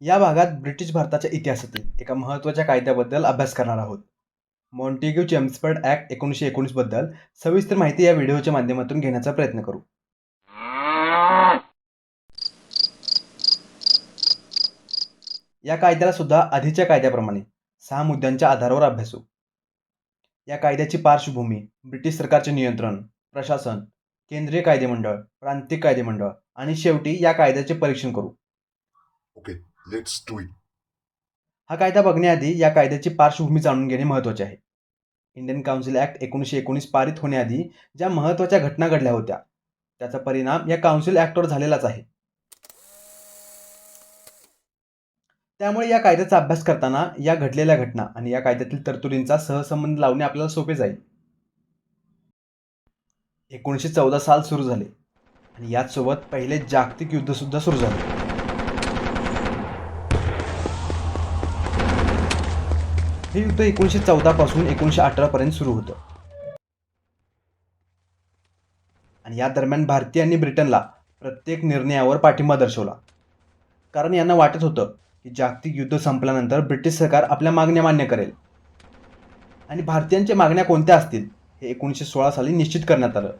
या भागात ब्रिटिश भारताच्या इतिहासातील एका महत्त्वाच्या कायद्याबद्दल अभ्यास करणार आहोत. मॉन्टेग्यू चेम्सफर्ड ॲक्ट एकोणीसशे एकोणीसबद्दल सविस्तर माहिती या व्हिडिओच्या माध्यमातून घेण्याचा प्रयत्न करू. या कायद्याला सुद्धा आधीच्या कायद्याप्रमाणे सहा मुद्द्यांच्या आधारावर अभ्यासू. या कायद्याची पार्श्वभूमी ब्रिटिश सरकारचे नियंत्रण प्रशासन केंद्रीय कायदेमंडळ प्रांतिक कायदेमंडळ आणि शेवटी या कायद्याचे परीक्षण करू. Okay, लेट्स डू इट हा कायदा बघण्याआधी या कायद्याची पार्श्वभूमी जाणून घेणे महत्त्वाचे आहे. इंडियन काउन्सिल ॲक्ट एकोणीसशे एकोणीस पारित होण्याआधी ज्या महत्त्वाच्या घटना घडल्या होत्या त्याचा परिणाम या काउन्सिल ॲक्टवर झालेलाच आहे. त्यामुळे या कायद्याचा अभ्यास करताना या घडलेल्या घटना आणि या कायद्यातील तरतुदींचा सहसंबंध लावणे आपल्याला सोपे जाईल. एकोणीसशे चौदा साल सुरू झाले आणि याचसोबत पहिले जागतिक युद्धसुद्धा सुरू झाले. हे युद्ध एकोणीसशे चौदा पासून एकोणीसशे अठरा पर्यंत सुरू होतं. आणि या दरम्यान भारतीयांनी ब्रिटनला प्रत्येक निर्णयावर पाठिंबा दर्शवला. कारण यांना वाटत होतं की जागतिक युद्ध संपल्यानंतर ब्रिटिश सरकार आपल्या मागण्या मान्य करेल. आणि भारतीयांच्या मागण्या कोणत्या असतील हे एकोणीसशे सोळा साली निश्चित करण्यात आलं.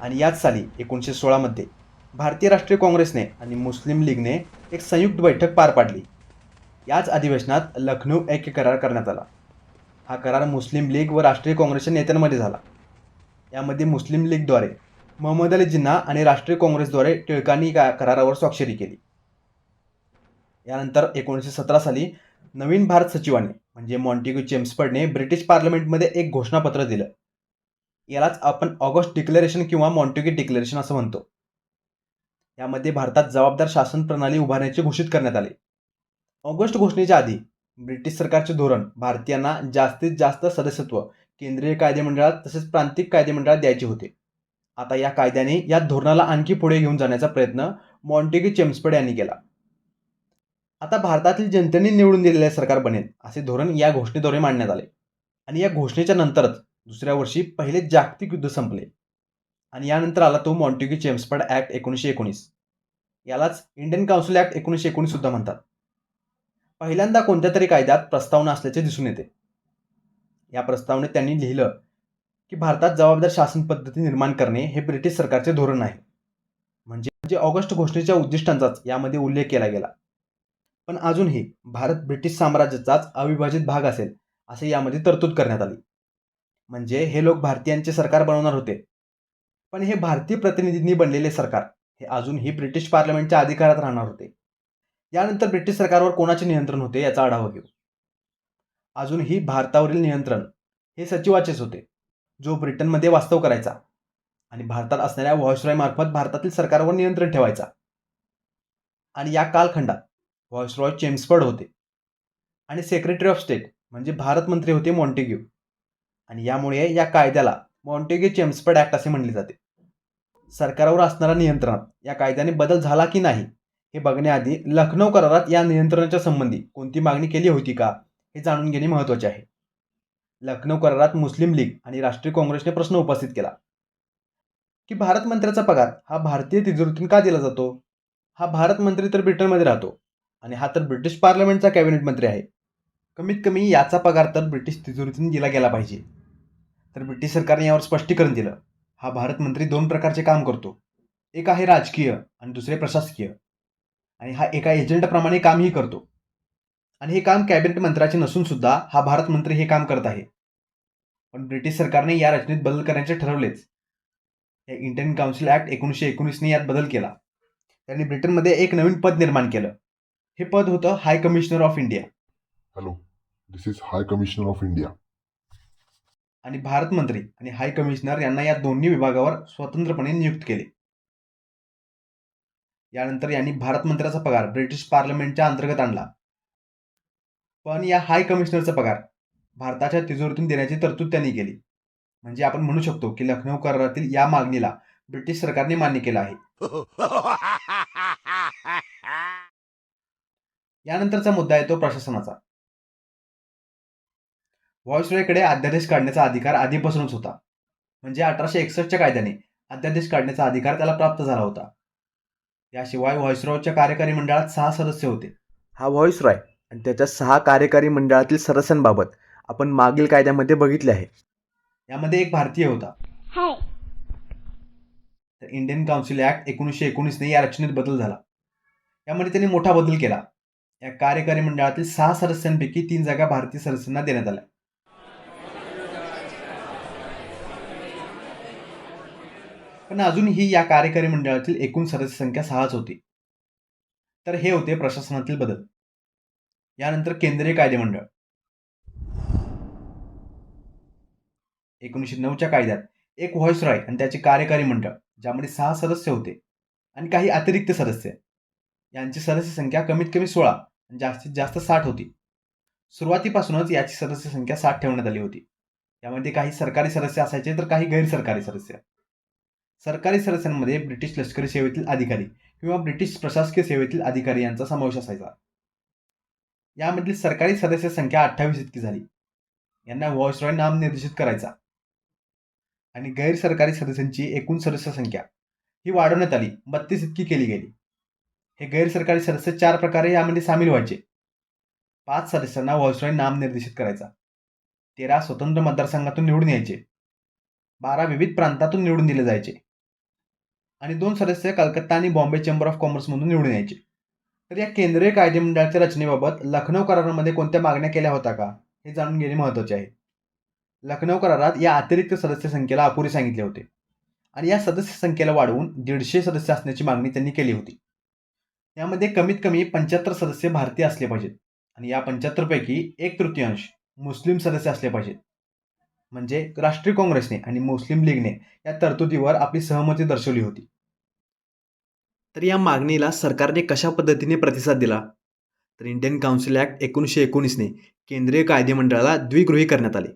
आणि याच साली एकोणीसशे सोळामध्ये भारतीय राष्ट्रीय काँग्रेसने आणि मुस्लिम लीगने एक संयुक्त बैठक पार पाडली. याच अधिवेशनात लखनौ ऐक्य करार करण्यात आला. हा करार मुस्लिम लीग व राष्ट्रीय काँग्रेसच्या नेत्यांमध्ये झाला. यामध्ये मुस्लिम लीगद्वारे मोहम्मद अली जिन्ना आणि राष्ट्रीय काँग्रेसद्वारे टिळकांनी या करारावर स्वाक्षरी केली. यानंतर एकोणीसशे सतरा साली नवीन भारत सचिवाने म्हणजे मॉन्टेग्यू चेम्सफर्डने ब्रिटिश पार्लमेंटमध्ये एक घोषणापत्र दिलं. यालाच आपण ऑगस्ट डिक्लेरेशन किंवा मॉन्टेग्यू डिक्लेरेशन असं म्हणतो. यामध्ये भारतात जबाबदार शासन प्रणाली उभारण्याचे घोषित करण्यात आले. ऑगस्ट घोषणेच्या आधी ब्रिटिश सरकारचे धोरण भारतीयांना जास्तीत जास्त सदस्यत्व केंद्रीय कायदेमंडळात तसेच प्रांतिक कायदेमंडळात द्यायचे होते. आता या कायद्याने या धोरणाला आणखी पुढे घेऊन जाण्याचा प्रयत्न मॉन्टेगी चेम्सपड यांनी केला. आता भारतातील जनतेने निवडून दिलेले सरकार बनेल असे धोरण या घोषणेद्वारे मांडण्यात आले. आणि या घोषणेच्या नंतरच दुसऱ्या वर्षी पहिले जागतिक युद्ध संपले. आणि यानंतर आला तो मॉन्टेग्यू चेम्सपड ॲक्ट एकोणीसशे एकोणीस. यालाच इंडियन काउन्सिल ॲक्ट एकोणीसशे एकोणीस सुद्धा म्हणतात. पहिल्यांदा कोणत्या तरी कायद्यात प्रस्तावना असल्याचे दिसून येते. या प्रस्तावनेत त्यांनी लिहिलं की भारतात जबाबदार शासन पद्धती निर्माण करणे हे ब्रिटिश सरकारचे धोरण आहे. म्हणजे म्हणजे ऑगस्ट घोषणेच्या उद्दिष्टांचाच यामध्ये उल्लेख केला गेला. पण अजूनही भारत ब्रिटिश साम्राज्याचाच अविभाजित भाग असेल असे यामध्ये तरतूद करण्यात आली. म्हणजे हे लोक भारतीयांचे सरकार बनवणार होते. पण हे भारतीय प्रतिनिधींनी बनलेले सरकार हे अजूनही ब्रिटिश पार्लमेंटच्या अधिकारात राहणार होते. यानंतर ब्रिटिश सरकारवर कोणाचे नियंत्रण होते याचा आढावा घेऊ. अजूनही भारतावरील नियंत्रण हे सचिवाचेच होते जो ब्रिटनमध्ये वास्तव करायचा आणि भारतात असणाऱ्या व्हॉइसरॉयमार्फत भारतातील सरकारवर नियंत्रण ठेवायचा. आणि या कालखंडात व्हॉइसरॉय चेम्सफर्ड होते आणि सेक्रेटरी ऑफ स्टेट म्हणजे भारत मंत्री होते मॉन्टेग्यू आणि यामुळे या कायद्याला मॉन्टेग्यू चेम्सफर्ड ॲक्ट असे म्हणले जाते. सरकारवर असणाऱ्या नियंत्रणात या कायद्याने बदल झाला की नाही हे बघण्याआधी लखनौ करारात या नियंत्रणाच्या संबंधी कोणती मागणी केली होती का हे जाणून घेणे महत्त्वाचे आहे. लखनौ करारात मुस्लिम लीग आणि राष्ट्रीय काँग्रेसने प्रश्न उपस्थित केला. की भारत मंत्र्याचा पगार हा भारतीय तिजोरीतून का दिला जातो? हा भारत मंत्री तर ब्रिटनमध्ये राहतो आणि हा तर ब्रिटिश पार्लमेंटचा कॅबिनेट मंत्री आहे. कमीत कमी याचा पगार तर ब्रिटिश तिजोरीतून दिला गेला पाहिजे. तर ब्रिटिश सरकारने यावर स्पष्टीकरण दिलं. हा भारत मंत्री दोन प्रकारचे काम करतो. एक आहे राजकीय आणि दुसरे प्रशासकीय. आणि हा एका एजंटप्रमाणे कामही करतो. आणि हे काम कॅबिनेट मंत्र्याचे नसून सुद्धा हा भारत मंत्री हे काम करत आहे. पण ब्रिटिश सरकारने या रचनेत बदल करण्याचे ठरवलेच. या इंडियन काउन्सिल ॲक्ट एकोणीसशे एकोणीसने यात बदल केला. त्यांनी ब्रिटनमध्ये एक नवीन पद निर्माण केलं. हे पद होतं high commissioner of India Hello, this is High Commissioner of India. आणि भारत मंत्री आणि हाय कमिशनर यांना या दोन्ही विभागावर स्वतंत्रपणे नियुक्त केले. यानंतर यांनी भारत मंत्र्याचा पगार ब्रिटिश पार्लमेंटच्या अंतर्गत आणला. पण या हाय कमिशनरचा पगार भारताच्या तिजोरीतून देण्याची तरतूद त्यांनी केली. म्हणजे आपण म्हणू शकतो की लखनौ करारातील या मागणीला ब्रिटिश सरकारने मान्य केलं आहे. यानंतरचा मुद्दा येतो प्रशासनाचा. व्हॉइसरॉयकडे अध्यादेश काढण्याचा अधिकार आधीपासूनच होता. म्हणजे अठराशे एकसष्टच्या कायद्याने अध्यादेश काढण्याचा अधिकार त्याला प्राप्त झाला होता. याशिवाय व्हॉइसरॉयच्या कार्यकारी मंडळात सहा सदस्य होते. हा व्हॉइसरॉय आणि त्याच्या सहा कार्यकारी मंडळातील सदस्यांबाबत आपण मागील कायद्यामध्ये बघितले आहे. यामध्ये एक भारतीय होता. तर इंडियन काउन्सिल ॲक्ट एकोणीसशे एकोणीसने या रचनेत बदल झाला. यामध्ये त्यांनी मोठा बदल केला. या कार्यकारी मंडळातील सहा सदस्यांपैकी तीन जागा भारतीय सदस्यांना देण्यात आल्या. पण अजूनही या कार्यकारी मंडळातील एकूण सदस्य संख्या सहाच होती. तर हे होते प्रशासनातील बदल. यानंतर केंद्रीय कायदेमंडळ एकोणीसशे नऊच्या कायद्यात एक व्हॉइसरॉय आणि त्याचे कार्यकारी मंडळ ज्यामध्ये सहा सदस्य होते आणि काही अतिरिक्त सदस्य. यांची सदस्य संख्या कमीत कमी सोळा आणि जास्तीत जास्त साठ होती. सुरुवातीपासूनच याची सदस्य संख्या साठ ठेवण्यात आली होती. यामध्ये काही सरकारी सदस्य असायचे तर काही गैरसरकारी सदस्य. सरकारी सदस्यांमध्ये ब्रिटिश लष्करी सेवेतील अधिकारी किंवा ब्रिटिश प्रशासकीय सेवेतील अधिकारी यांचा समावेश असायचा. यामधील सरकारी सदस्य संख्या अठ्ठावीस इतकी झाली. यांना व्हॉइसरॉय नामनिर्देशित करायचा. आणि गैरसरकारी सदस्यांची एकूण सदस्य संख्या ही वाढवण्यात आली. बत्तीस इतकी केली गेली. हे गैरसरकारी सदस्य चार प्रकारे यामध्ये सामील व्हायचे. पाच सदस्यांना व्हॉइसरॉय नामनिर्देशित करायचा. तेरा स्वतंत्र मतदारसंघातून निवडून यायचे. बारा विविध प्रांतातून निवडून दिले जायचे. आणि दोन सदस्य कलकत्ता आणि बॉम्बे चेंबर ऑफ कॉमर्समधून निवडून यायचे. तर या केंद्रीय कायदेमंडळाच्या रचनेबाबत लखनौ करारामध्ये कोणत्या मागण्या केल्या होत्या का? हे जाणून घेणे महत्त्वाचे आहे. लखनौ करारात या अतिरिक्त सदस्य संख्येला अपुरे सांगितले होते. आणि या सदस्य संख्येला वाढवून दीडशे सदस्य असण्याची मागणी त्यांनी केली होती. यामध्ये कमीत कमी पंच्याहत्तर सदस्य भारतीय असले पाहिजेत. आणि या पंच्याहत्तरपैकी एक तृतीयांश मुस्लिम सदस्य असले पाहिजेत. म्हणजे राष्ट्रीय काँग्रेसने आणि मुस्लिम लीगने या तरतुदीवर आपली सहमती दर्शवली होती. तर या मागणीला सरकारने कशा पद्धतीने प्रतिसाद दिला? तर इंडियन काउन्सिल ॲक्ट एकोणीसशे एकोणीसने केंद्रीय कायदेमंडळाला द्विगृही करण्यात आले.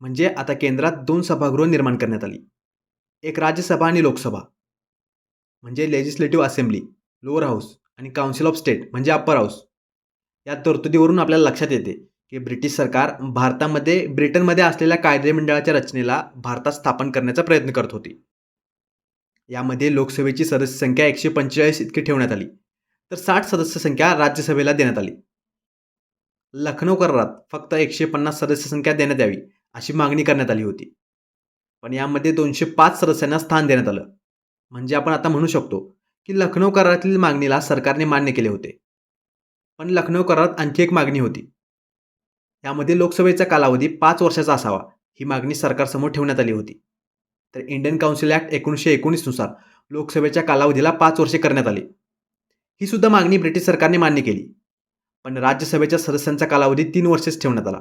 म्हणजे आता केंद्रात दोन सभागृह निर्माण करण्यात आली. एक राज्यसभा आणि लोकसभा. म्हणजे लेजिस्लेटिव्ह असेंब्ली लोअर हाऊस आणि काउन्सिल ऑफ स्टेट म्हणजे अप्पर हाऊस या तरतुदीवरून आपल्याला लक्षात येते की ब्रिटिश सरकार भारतामध्ये ब्रिटनमध्ये असलेल्या कायदेमंडळाच्या रचनेला भारतात स्थापन करण्याचा प्रयत्न करत होती. यामध्ये लोकसभेची सदस्य संख्या एकशे पंचेचाळीस इतकी ठेवण्यात आली. तर साठ सदस्य संख्या राज्यसभेला देण्यात आली. लखनौ करारात फक्त एकशे पन्नास सदस्य संख्या देण्यात यावी अशी मागणी करण्यात आली होती. पण यामध्ये दोनशे पाच सदस्यांना स्थान देण्यात आलं. म्हणजे आपण आता म्हणू शकतो की लखनौ करारातील मागणीला सरकारने मान्य केले होते. पण लखनौ करारात आणखी एक मागणी होती. यामध्ये लोकसभेचा कालावधी पाच वर्षाचा असावा ही मागणी सरकारसमोर ठेवण्यात आली होती. तर इंडियन काउन्सिल ॲक्ट एकोणीसशे एकोणीसनुसार लोकसभेच्या कालावधीला पाच वर्षे करण्यात आली. ही सुद्धा मागणी ब्रिटिश सरकारने मान्य केली. पण राज्यसभेच्या सदस्यांचा कालावधी तीन वर्षेच ठेवण्यात आला.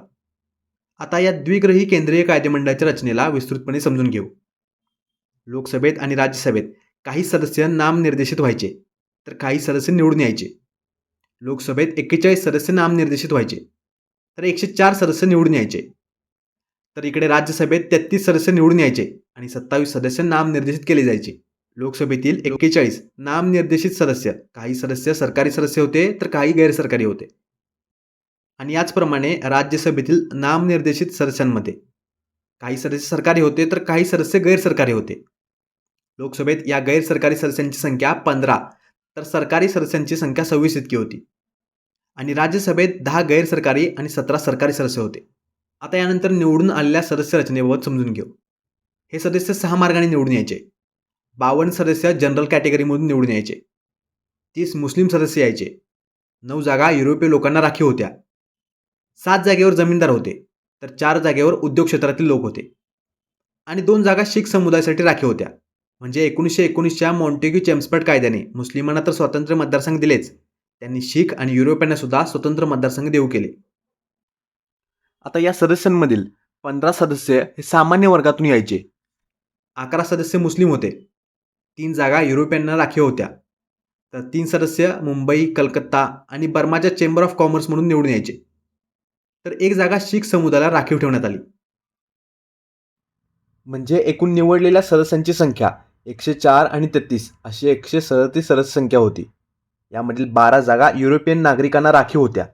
आता या द्विग्रही केंद्रीय कायदेमंडळाच्या रचनेला विस्तृतपणे समजून घेऊ. लोकसभेत आणि राज्यसभेत काही सदस्य नामनिर्देशित व्हायचे तर काही सदस्य निवडून यायचे. लोकसभेत एक्केचाळीस सदस्य नामनिर्देशित व्हायचे. तर एकशे चार सदस्य निवडून यायचे. तर इकडे राज्यसभेत तेहतीस सदस्य निवडून यायचे आणि सत्तावीस सदस्य नामनिर्देशित केले जायचे. लोकसभेतील एक्केचाळीस नामनिर्देशित सदस्य काही सदस्य सरकारी सदस्य होते तर काही गैरसरकारी होते. आणि याचप्रमाणे राज्यसभेतील नामनिर्देशित सदस्यांमध्ये काही सदस्य सरकारी होते तर काही सदस्य गैरसरकारी होते. लोकसभेत या गैरसरकारी सदस्यांची संख्या पंधरा तर सरकारी सदस्यांची संख्या सव्वीस इतकी होती. आणि राज्यसभेत दहा गैरसरकारी आणि सतरा सरकारी सदस्य होते. आता यानंतर निवडून आलेल्या सदस्य रचनेबाबत समजून घेऊ. हे सदस्य सहा मार्गाने निवडून यायचे. बावन्न सदस्य जनरल कॅटेगरीमधून निवडून यायचे. तीस मुस्लिम सदस्य यायचे. नऊ जागा युरोपीय लोकांना राखीव होत्या. सात जागेवर जमीनदार होते. तर चार जागेवर उद्योग क्षेत्रातील लोक होते. आणि दोन जागा शीख समुदायासाठी राखीव होत्या. म्हणजे एकोणीसशे एकोणीसच्या मॉन्टेग्यू चेम्सपर्ट कायद्याने मुस्लिमांना तर स्वतंत्र मतदारसंघ दिलेच. त्यांनी शीख आणि युरोपियांना सुद्धा स्वतंत्र मतदारसंघ देऊ केले. आता या सदस्यांमधील पंधरा सदस्य हे सामान्य वर्गातून यायचे. अकरा सदस्य मुस्लिम होते. तीन जागा युरोपियांना राखीव होत्या. तर तीन सदस्य मुंबई कलकत्ता आणि बर्माच्या चेंबर ऑफ कॉमर्स म्हणून निवडून यायचे. तर एक जागा शीख समुदायाला राखीव ठेवण्यात आली. म्हणजे एकूण निवडलेल्या सदस्यांची संख्या एकशे चार आणि तेहतीस अशी एकशे सदतीस सदस्य संख्या होती. यामधील बारा जागा युरोपियन नागरिकांना राखीव होत्या.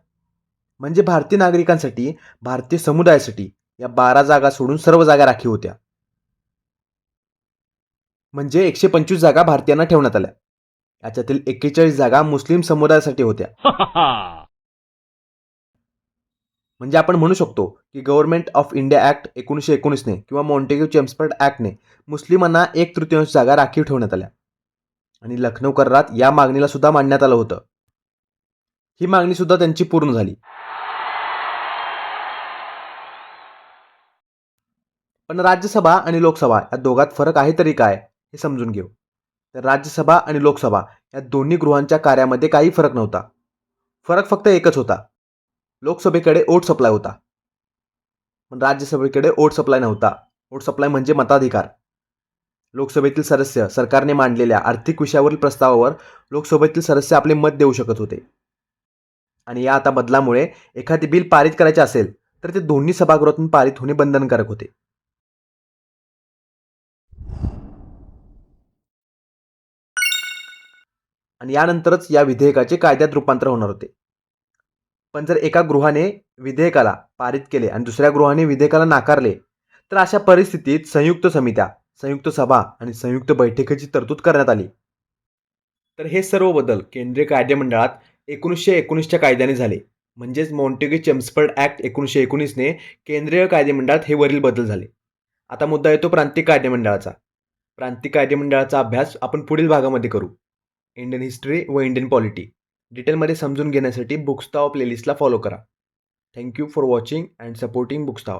म्हणजे भारतीय नागरिकांसाठी भारतीय समुदायासाठी या बारा जागा सोडून सर्व जागा राखीव होत्या. म्हणजे एकशे पंचवीस जागा भारतीयांना ठेवण्यात आल्या. याच्यातील एक्केचाळीस जागा मुस्लिम समुदायासाठी होत्या. म्हणजे आपण म्हणू शकतो की गव्हर्नमेंट ऑफ इंडिया ऍक्ट एकोणीसशे एकोणीसने किंवा मॉन्टेग्यू चेम्सफर्ड ऍक्टने मुस्लिमांना एक तृतीयांश जागा राखीव ठेवण्यात आल्या. आणि लखनौ करारात या मागणीला सुद्धा मांडण्यात आलं होतं. ही मागणी सुद्धा त्यांची पूर्ण झाली. पण राज्यसभा आणि लोकसभा या दोघात फरक आहे तरी काय हे समजून घेऊ. तर राज्यसभा आणि लोकसभा या दोन्ही गृहांच्या कार्यामध्ये काही फरक नव्हता. फरक फक्त एकच होता. लोकसभेकडे ओट सप्लाय होता. पण राज्यसभेकडे ओट सप्लाय नव्हता. ओट सप्लाय म्हणजे मताधिकार. लोकसभेतील सदस्य सरकारने मांडलेल्या आर्थिक विषयावरील प्रस्तावावर लोकसभेतील सदस्य आपले मत देऊ शकत होते. आणि या आता बदलामुळे एखादे बिल पारित करायचे असेल तर ते दोन्ही सभागृहातून पारित होणे बंधनकारक होते. आणि यानंतरच या विधेयकाचे कायद्यात रूपांतर होणार होते. पण जर एका गृहाने विधेयकाला पारित केले आणि दुसऱ्या गृहाने विधेयकाला नाकारले तर अशा परिस्थितीत संयुक्त समित्या संयुक्त सभा आणि संयुक्त बैठकीची तरतूद करण्यात आली. तर हे सर्व बदल केंद्रीय कायदेमंडळात एकोणीसशे एकोणीसच्या कायद्याने झाले. म्हणजेच मॉन्टेग्यू चेम्सफर्ड ॲक्ट एकोणीसशे एकोणीसने केंद्रीय कायदेमंडळात हे वरील बदल झाले. आता मुद्दा येतो प्रांतिक कायदेमंडळाचा. प्रांतिक कायदेमंडळाचा अभ्यास आपण पुढील भागामध्ये करू. इंडियन हिस्ट्री व इंडियन पॉलिटी डिटेलमध्ये समजून घेण्यासाठी बुक्स्ताव प्लेलिस्टला फॉलो करा. Thank you for watching and supporting बुक्स्ताव